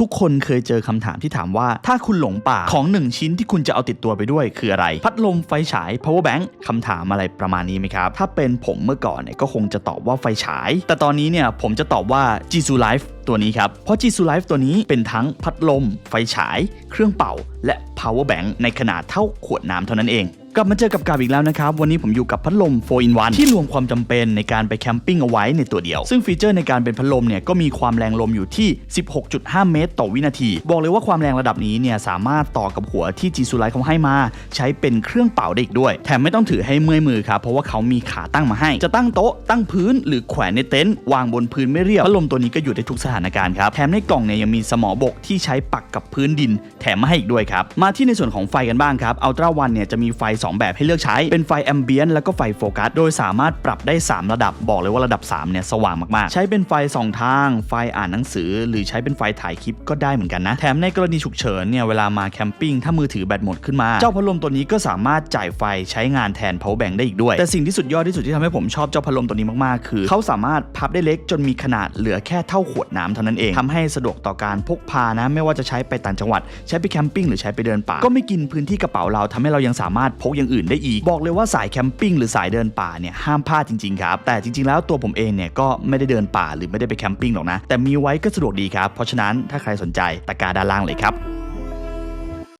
ทุกคนเคยเจอคำถามที่ถามว่า ถ้าคุณหลงป่าของหนึ่งชิ้นที่คุณจะเอาติดตัวไปด้วยคืออะไร พัดลมไฟฉาย power bank คำถามอะไรประมาณนี้ไหมครับ ถ้าเป็นผมเมื่อก่อนเนี่ยก็คงจะตอบว่าไฟฉาย แต่ตอนนี้เนี่ยผมจะตอบว่า Jisu Life ตัวนี้ครับ เพราะ Jisu Life ตัวนี้เป็นทั้งพัดลม ไฟฉาย เครื่องเป่า และ power bank ในขนาดเท่าขวดน้ำเท่านั้นเอง กลับมาเจอกับกาบอีกแล้วนะครับ วันนี้ผมอยู่กับพัดลม4 in 1ที่รวมความจำเป็นในการไปแคมปิ้งเอาไว้ในตัวเดียว ซึ่งฟีเจอร์ในการเป็นพัดลมเนี่ยก็มีความแรงลมอยู่ที่ 16.5 เมตร ต่อวินาที บอกเลยว่าความแรงระดับนี้เนี่ยสามารถต่อกับหัวที่จีซูไลเขาให้มา ใช้เป็นเครื่องเป่าได้อีกด้วย แถมไม่ต้องถือให้เมื่อยมือครับ เพราะว่าเขามีขาตั้งมาให้ จะตั้งโต๊ะตั้งพื้น หรือแขวนในเต็นท์วางบนพื้นไม่เรียบพัดลมตัวนี้ก็อยู่ได้ทุกสถานการณ์ครับแถมในกล่องเนี่ยยังมีสมอบกที่ใช้ปักกับพื้นดิน แถมมาให้อีกด้วยครับมาที่ในส่วนของไฟกันบ้างครับอัลตร้าวันเนี่ยจะมีไฟ2 แบบให้เลือกใช้ เป็นไฟแอมเบียนแล้วก็ไฟโฟกัส โดยสามารถปรับได้ 3 ระดับ บอกเลยว่าระดับ 3 เนี่ย สว่างมาก ๆ ใช้เป็นไฟ 2 ทาง ไฟอ่านหนังสือ หรือใช้เป็นไฟถ่ายคลิปก็ได้เหมือนกันนะ แถมในกรณีฉุกเฉินเนี่ย เวลามาแคมปิ้ง ถ้ามือถือแบตหมดขึ้นมา เจ้าพัดลมตัวนี้ก็สามารถจ่ายไฟใช้งานแทน power bank ได้อีกด้วย แต่สิ่งที่สุดยอดที่สุดที่ทำให้ผมชอบเจ้าพัดลมตัวนี้มาก ๆ คือเขาสามารถพับได้เล็กจนมีขนาดเหลือแค่เท่าขวดน้ำเท่านั้นเองทำให้สะดวกต่อการพกพานะ ไม่ว่าจะใช้ไปต่างจังหวัด ใช้ไปแคมปิ้งหรือใช้ไปเดินป่าก็ไม่กินพื้นที่กระเป๋าเราทำให้เรายังสามารถพกอย่างอื่นได้อีก บอกเลยว่าสายแคมปิ้งหรือสายเดินป่าเนี่ยห้ามพลาดจริงๆครับ แต่จริงๆแล้วตัวผมเองเนี่ยก็ไม่ได้เดินป่าหรือไม่ได้ไปแคมปิ้งหรอกนะ แต่มีไว้ก็สะดวกดีครับ เพราะฉะนั้นถ้าใครสนใจตะกร้าด้านล่างเลยครับ